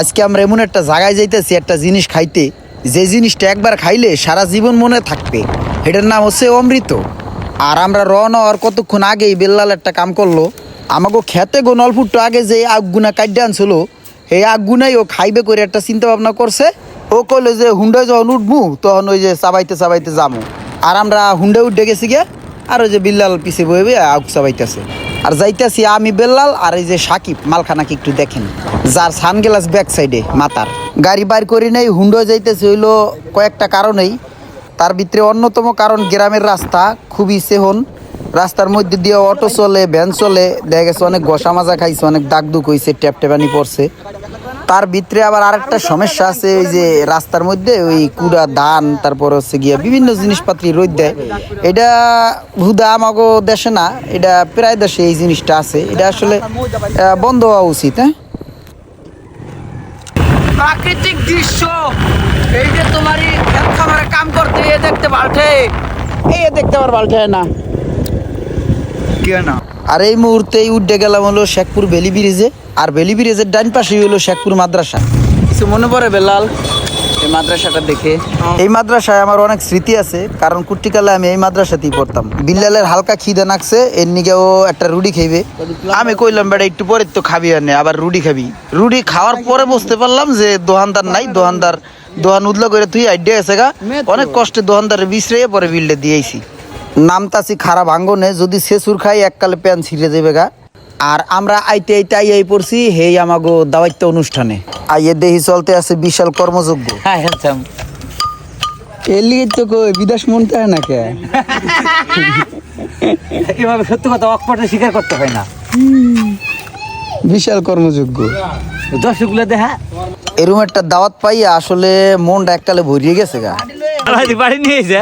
আজকে আমরা এমন একটা জায়গায় যাইতেছি, একটা জিনিস খাইতে। যে জিনিসটা একবার খাইলে সারা জীবন মনে থাকবে। এটার নাম হচ্ছে অমৃত। আর আমরা রওনা হওয়ার কতক্ষণ আগেই বেল্লাল একটা কাম করল। আমাকে খেতে গো নলফুট্টো আগে যে আগুনা কাটতে আনছিল, এই আগুনাই ও খাইবে করে একটা চিন্তা ভাবনা করছে। ও কইলো যে হুন্ডায় যখন উঠবো তখন ওই যে চাবাইতে চাবাইতে যাব আর আমরা হুন্ডায় উঠে গেছি গে আর ওই যে বিল্লাল পিছে বইবে আগ চাবাইতেছে। আর যাইতেছি আমি বেল্লাল আর এই যে সাকিব, মালখানাকে একটু দেখেন। যার সানগ্লাস ব্যাক সাইডে মাথার। গাড়ি বাইর করি নাই, হুন্ডো যাইতেছে হইল কয়েকটা কারণেই। তার ভিতরে অন্যতম কারণ, গ্রামের রাস্তা খুবই সেহন। রাস্তার মধ্যে দিয়ে অটো চলে, ভ্যান চলে, দেখা গেছে অনেক গসা মাজা খাইছে, অনেক দাগ দুক হয়েছে ট্যাপ টেপানি পড়ছে। তার ভিতরে আবার আরেকটা সমস্যা আছে ওই যে রাস্তার মধ্যে ওই কুড়া, ধান, তারপর হচ্ছে গিয়া বিভিন্ন জিনিসপাতি রোদ দেয়। এটা হুদা আমাগো দেশে না, এটা প্রায় দেশে এই জিনিসটা আছে। এটা আসলে বন্ধ হওয়া উচিত হ্যাঁ? প্রাকৃতিক দৃশ্য। এই যে তোমার খামারে কাম করতে এ দেখতে পাল্টে। এ দেখতে পার পাল্টে না। কেন আর এই মুহূর্তেই উঠে গেলাম হলো শেখপুর ভ্যালি ব্রিজে আর ভ্যালি ব্রিজের ডান পাশেই হলো শেখপুর মাদ্রাসা। কিছু মনে পড়ে বেলাল? এই মাদ্রাসাটা দেখে। এই মাদ্রাসায় আমার অনেক স্মৃতি আছে, কারণ কুট্টিকালে আমি এই মাদ্রাসাতেই পড়তাম। বিল্লালের হালকা খিদে নাকছে, এর নিকে ও একটা রুটি খাইবে। আমি কইলাম, বেটা, একটু পরে তো খাবি আনে আবার রুটি খাবি। রুটি খাওয়ার পরে বুঝতে পারলাম যে দোকানদার নাই দোকানদার দোকান উদলা করে তুই আইডিয়া আছে গা। অনেক কষ্টে দোকানদারে বিশ্রাইয়ে পরে বিলটা দিয়েছি নামতাছি খারাপ আঙ্গনে, যদি শেষুর খাই, এককালে প্যান ছিঁড়ে যাবে গা। আর আমরা আইতে আইতে আইয়াই পড়ছি হেই আমাগো দাওয়াইত্য অনুষ্ঠানে। আইয়ে দেহি চলতে আছে বিশাল কর্মযোগ্য হ্যাঁ হ্যাঁ এর লিগে তো কই বিদেশ মনতে হয় না কে এভাবে সত্যি কথা অকপটে স্বীকার করতে হয় না। বিশাল কর্মযোগ্য দর্শকগুলো দেখা। এরকম একটা দাওয়াত পাইয়া আসলে মনটা এককালে ভরিয়ে গেছে গা। বাড়ি নিয়ে যা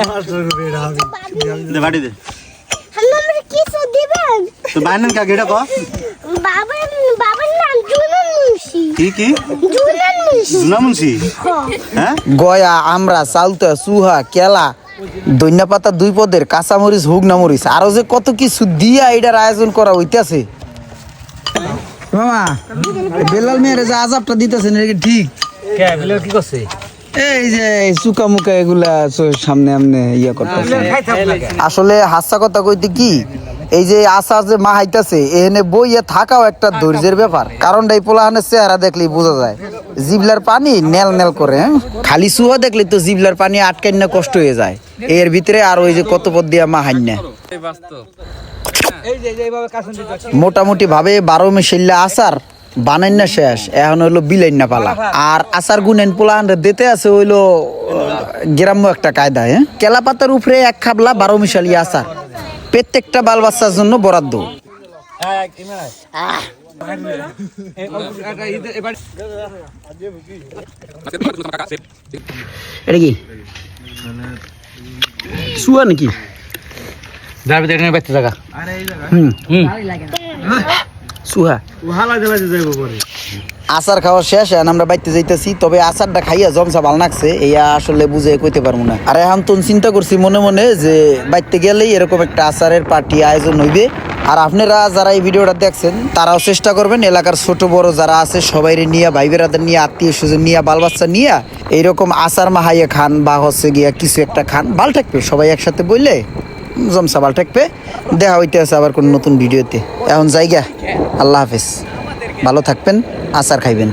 বাড়ি দে। তো বাইনান কা গেটা কো। বাবার নাম জুনান মুন্সি। কি কি? জুনান মুন্সি। জুনা মুন্সি? হ্যাঁ? গয়া আমরা চালতা সুহা কেলা দৈন্য পাতা দুই পদের কাঁচামরিচ হুগনা মরিচ আরও যে কত কিছু দিয়া এটার আয়োজন করা হইতাছে। মামা বেলাল মেয়ের যে আজাবটা দিতেছেন এটা কি ঠিক? কে বিলে কি করছে? এই যে চুকা মুকা এগুলা সামনে আমনে ইয়া করতেছে। আসলে হাস্যা কথা কইতে কি? এই যে আশা যে মা হাইতাছে এখানে বইয়ে থাকাও একটা ধৈর্যের ব্যাপার। কারণ এই পোলাহানের চেহারা দেখলেই বোঝা যায়। জিবলার পানি নেল নেল করে হ্যাঁ? খালি সুহা দেখলে তো জিবলার পানি আটকাই না কষ্ট হয়ে যায়। এর ভিতরে আর ওই যে কত পদ দিয়া মা হাইন না মোটামুটি ভাবে বারো মিশাইলে আসার বানাইন না শেষ এখন হইল বিলাইন না পালা। আর আসার গুনেন পোলান দিতে আছে হইল গ্রাম্য একটা কায়দা হ্যাঁ? কেলা পাতার উপরে এক খাবলা বারো মিশালি আসার প্রত্যেকটা বাল বাচ্চার জন্য বরাদ্দ। এটা কি? শুয়া নাকি? যাবে হুম। হুম। আচার খাওয়া শেষ, এখন আমরা বাইতে যাইতেছি। তবে আচারটা খাইয়া জমসা ভালো লাগছে, এইয়া আসলে বুঝে কইতে পারব না। আর এখন তো চিন্তা করছি মনে মনে যে বাইতে গেলেই এরকম একটা আচারের পার্টি আয়োজন হইবে। আর আপনারা যারা এই ভিডিওটা দেখছেন, তারাও চেষ্টা করবেন, এলাকার ছোট বড় যারা আছে সবাই নিয়ে, ভাই বেড়াদের নিয়ে, আত্মীয় স্বজন নিয়ে, বাল বাচ্চা নিয়ে, এইরকম আচার মাহাইয়া খান বা হচ্ছে গিয়া কিছু একটা খান, ভালো থাকবে। সবাই একসাথে বললে জমসা ভালো থাকবে। দেখা হইতে আছে আবার কোন নতুন ভিডিওতে। এখন জায়গা আল্লাহ হাফেজ। ভালো থাকবেন আচার খাইবেন।